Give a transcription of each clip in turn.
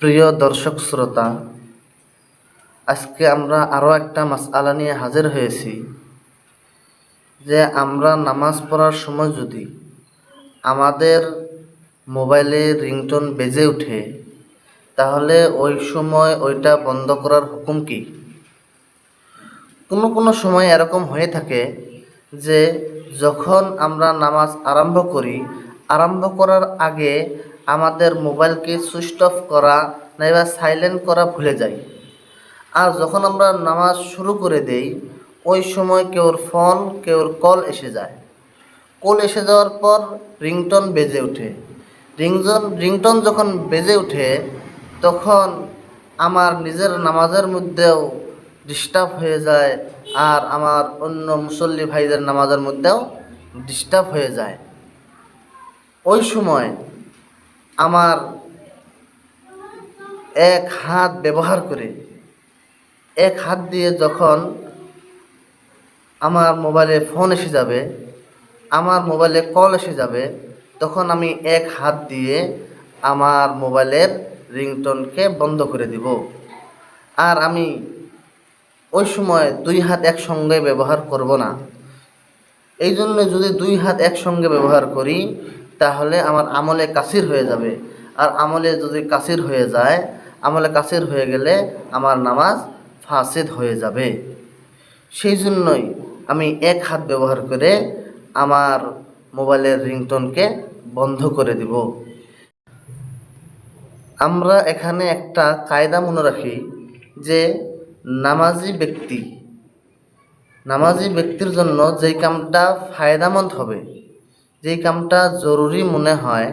প্রিয় দর্শক শ্রোতা, আজকে আমরা আরও একটা মাসআলা নিয়ে হাজির হয়েছি যে আমরা নামাজ পড়ার সময় যদি আমাদের মোবাইলে রিংটোন বেজে ওঠে, তাহলে ওই সময় ওইটা বন্ধ করার হুকুম কি? কোনো কোনো সময় এরকম হয়ে থাকে যে যখন আমরা নামাজ আরম্ভ করি, আরম্ভ করার আগে আমাদের মোবাইলকে সুইচ অফ করা নাইবা সাইলেন্ট করা ভুলে যাই। আর যখন আমরা নামাজ শুরু করে দেই, ওই সময় কেউর ফোন, কেউর কল এসে যায়। কল এসে যাওয়ার পর রিংটন বেজে ওঠে। রিংজন, রিংটন যখন বেজে ওঠে, তখন আমার নিজের নামাজের মধ্যেও ডিস্টার্ব হয়ে যায় আর আমার অন্য মুসল্লি ভাইদের নামাজের মধ্যেও ডিস্টার্ব হয়ে যায়। ওই সময় আমার এক হাত ব্যবহার করে, এক হাত দিয়ে যখন আমার মোবাইলে ফোন এসে যাবে, আমার মোবাইলে কল এসে যাবে, তখন আমি এক হাত দিয়ে আমার মোবাইলের রিংটোনকে বন্ধ করে দিব। আর আমি ওই সময় দুই হাত একসঙ্গে ব্যবহার করব না। এই জন্য যদি দুই হাত একসঙ্গে ব্যবহার করি তাহলে আমার আমলে কাসির হয়ে যাবে। আর আমলে যদি কাসির হয়ে যায়, আমলে কাসির হয়ে গেলে আমার নামাজ ফাসিদ হয়ে যাবে। সেই জন্যই আমি এক হাত ব্যবহার করে আমার মোবাইলের রিংটোনকে বন্ধ করে দিব। আমরা এখানে একটা কায়দা মনে রাখি যে নামাজি ব্যক্তি, নামাজি ব্যক্তির জন্য যেই কামটা ফায়দামন্দ হবে যেই কামটা জরুরি মনে হয়,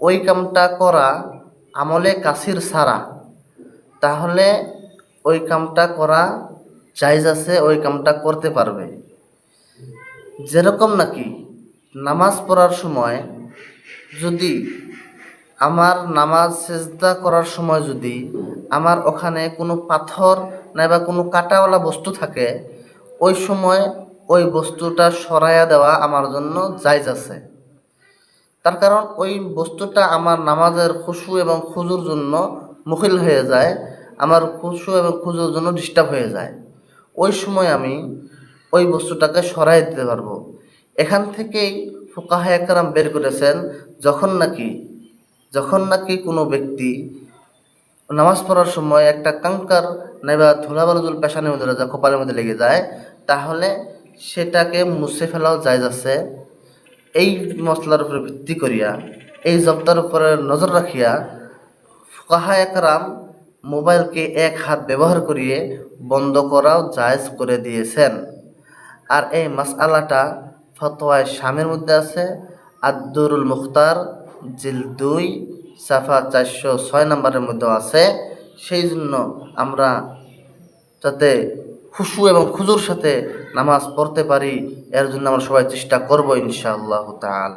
ওই কামটা করা আমলে কাসির সারা। তাহলে ওই কামটা করা জায়জ আছে, ওই কামটা করতে পারবে। যেরকম নাকি নামাজ পড়ার সময় যদি আমার নামাজ সেজদা করার সময় যদি আমার ওখানে কোনো পাথর নাইবা কোনো কাটাওয়ালা বস্তু থাকে, ওই সময় ওই বস্তুটা সরাইয়া দেওয়া আমার জন্য জায়জ আছে। তার কারণ ওই বস্তুটা আমার নামাজের খুশু এবং খুজুর জন্য মুখিল হয়ে যায়, আমার খুশু এবং খুজুর জন্য ডিস্টার্ব হয়ে যায়। ওই সময় আমি ওই বস্তুটাকে সরাই দিতে পারব। এখান থেকেই ফোকাহা একরাম বের করেছেন, যখন নাকি যখন নাকি কোনো ব্যক্তি নামাজ পড়ার সময় একটা কাঙ্কার নাইবা ধুলাবালুজুল পেশানের মধ্যে কপালের মধ্যে লেগে যায়, তাহলে সেটাকে মুছে ফেলাও যায় যাচ্ছে এই মশলার উপরে ভিত্তি করিয়া, এই জব্দার উপরে নজর রাখিয়া কাহা একরাম মোবাইলকে এক হাত ব্যবহার করিয়ে বন্ধ করাও জায়জ করে দিয়েছেন। আর এই মাসআলাটা ফতোয়ায় স্বামীর মধ্যে আছে। আব্দুরুল মুখতার জিল দুই, সাফা চারশো ছয় নম্বরের মধ্যে আছে। সেই জন্য আমরা যাতে খুশু এবং খুজুর সাথে নামাজ পড়তে পারি, এর জন্য আমরা সবাই চেষ্টা করব ইনশাআল্লাহ তাআলা।